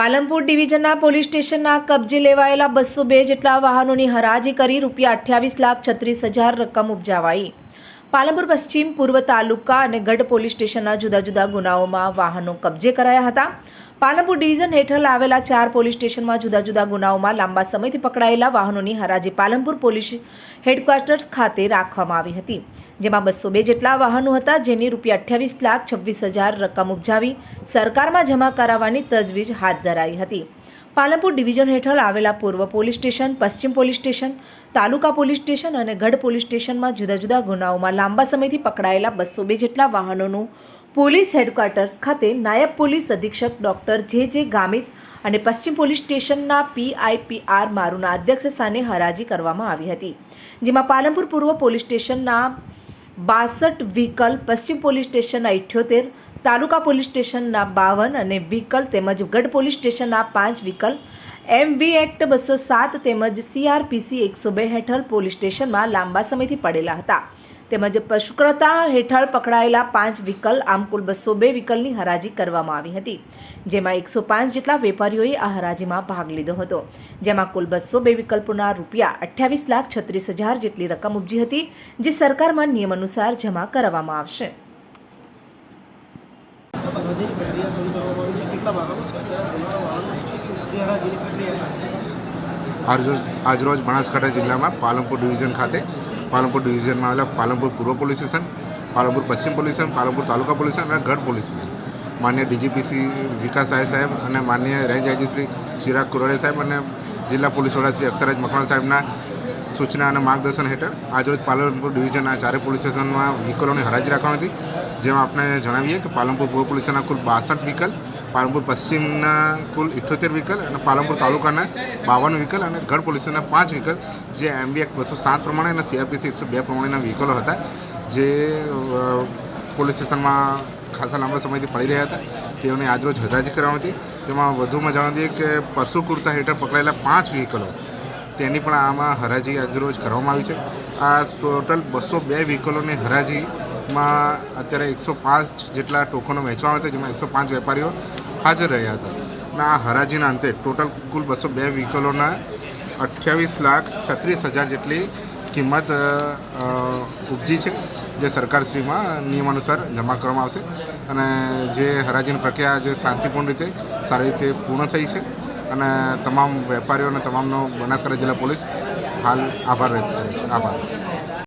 Palanpur ડિવિઝનના police સ્ટેશનના કબજે લેવાયેલા બસો બે જેટલા વાહનોની હરાજી કરી રૂપિયા અઠ્યાવીસ લાખ છત્રીસ હજાર રકમ ઉપજાવાઈ. પાલનપુર પશ્ચિમ પૂર્વ તાલુકા અને ગઢ પોલીસ સ્ટેશનના જુદા જુદા ગુનાઓમાં વાહનો કબજે કરાયા હતા. પાલનપુર ડિવિઝન હેઠળ આવેલા ચાર પોલીસ સ્ટેશનમાં જુદા જુદા ગુનાઓમાં લાંબા સમયથી પકડાયેલા વાહનોની હરાજી પાલનપુર પોલીસ હેડક્વાર્ટર્સ ખાતે રાખવામાં આવી હતી, જેમાં બસો બે જેટલા વાહનો હતા, જેની રૂપિયા અઠ્યાવીસ લાખ છવ્વીસ હજાર રકમ ઉપજાવી સરકારમાં જમા કરાવવાની તજવીજ હાથ ધરાઈ હતી. પાલનપુર ડિવિઝન હેઠળ આવેલા પૂર્વ પોલીસ સ્ટેશન, પશ્ચિમ police station, taluka police station અને ગઢ પોલીસ સ્ટેશનમાં જુદા જુદા ગુનાઓમાં લાંબા સમયથી પકડાયેલા બસો બે જેટલા વાહનોનું પોલીસ હેડક્વાર્ટર્સ ખાતે નાયબ પોલીસ અધિક્ષક ડૉક્ટર જે જે ગામિત અને પશ્ચિમ પોલીસ સ્ટેશનના પીઆઈપીઆર મારુના અધ્યક્ષ સ્થાને હરાજી કરવામાં આવી હતી, જેમાં પાલનપુર પૂર્વ પોલીસ સ્ટેશનના બાસઠ વ્હીકલ, પશ્ચિમ પોલીસ સ્ટેશનના ઇઠ્યોતેર, તાલુકા પોલીસ સ્ટેશનના બાવન અને વ્હીકલ તેમજ ગઢ પોલીસ સ્ટેશનના પાંચ વ્હીકલ, એમવી એક્ટ બસો સાત તેમજ સીઆરપીસી એકસો બે હેઠળ પોલીસ સ્ટેશનમાં લાંબા સમયથી પડેલા હતા. તેમજ પશુક્રતા હેઠળ પકડાયેલા પાંચ વિકલ, આમ કુલ બસો બે વ્હીકલની હરાજી કરવામાં આવી હતી. જેમાં એકસો પાંચ જેટલા વેપારીઓએ આ હરાજીમાં ભાગ લીધો હતો. જેમાં કુલ બસો બે વિકલ્પોના રૂપિયા અઠ્યાવીસ લાખ છત્રીસ હજાર જેટલી રકમ ઉપજી હતી, જે સરકારમાં નિયમ અનુસાર જમા કરવામાં આવશે. આજરોજ બનાસકાંઠા જિલ્લામાં પાલનપુર ડિવિઝન ખાતે પાલનપુર ડિવિઝનમાં આવેલા પાલનપુર પૂર્વ પોલીસ સ્ટેશન પાલનપુર પશ્ચિમ police station Palanpur taluka police station અને ગઢ પોલીસ સ્ટેશન માન્ય ડીજીપીસી વિકાસ આય સાહેબ અને માન્ય રેન્જ આઈજી શ્રી ચિરાગ કુરડે સાહેબ અને જિલ્લા પોલીસ વડા શ્રી અક્ષરાજ મકવાણા સાહેબના સૂચના અને માર્ગદર્શન હેઠળ આજરોજ પાલનપુર ડિવિઝનના ચારે પોલીસ સ્ટેશનમાં વ્હીકલોની હરાજી રાખવાની હતી, જેમાં આપણે જણાવીએ કે પાલનપુર પૂર્વ પોલીસના કુલ બાસઠ વ્હીકલ, પાલનપુર પશ્ચિમના કુલ ઇઠ્યોતેર વ્હીકલ અને પાલનપુર તાલુકાના બાવન વ્હીકલ અને ગઢ પોલીસ સ્ટેશનના પાંચ વ્હીકલ, જે એમબી એક્ટ બસો સાત પ્રમાણે અને સીઆરપીસી એકસો બે પ્રમાણેના વ્હીકલો હતા, જે પોલીસ સ્ટેશનમાં ખાસા લાંબા સમયથી પડી રહ્યા હતા. તેઓને આજરોજ હરાજી કરવામાં હતી. તેમાં વધુમાં જણાવી દઈએ કે પશુ કુર્તા હેઠળ પકડાયેલા પાંચ વ્હીકલો તેની પણ આમાં હરાજી આજરોજ કરવામાં આવી છે. આ ટોટલ બસો બે વ્હીકલોની હરાજીમાં અત્યારે એકસો પાંચ જેટલા ટોકનો વેચવામાં હતા જેમાં એકસો પાંચ વેપારીઓ હાજર રહ્યા હતા. અને આ હરાજીના અંતે ટોટલ કુલ બસો બે વ્હીકલોના અઠ્યાવીસ લાખ છત્રીસ હજાર જેટલી કિંમત ઉપજી છે, જે સરકારશ્રીમાં નિયમાનુસાર જમા કરવામાં આવશે. અને જે હરાજીની પ્રક્રિયા જે શાંતિપૂર્ણ રીતે સારી રીતે પૂર્ણ થઈ છે. અને તમામ વેપારીઓ અને તમામનો બનાસકાંઠા જિલ્લા પોલીસ હાલ આભાર વ્યક્ત કરે છે. આભાર.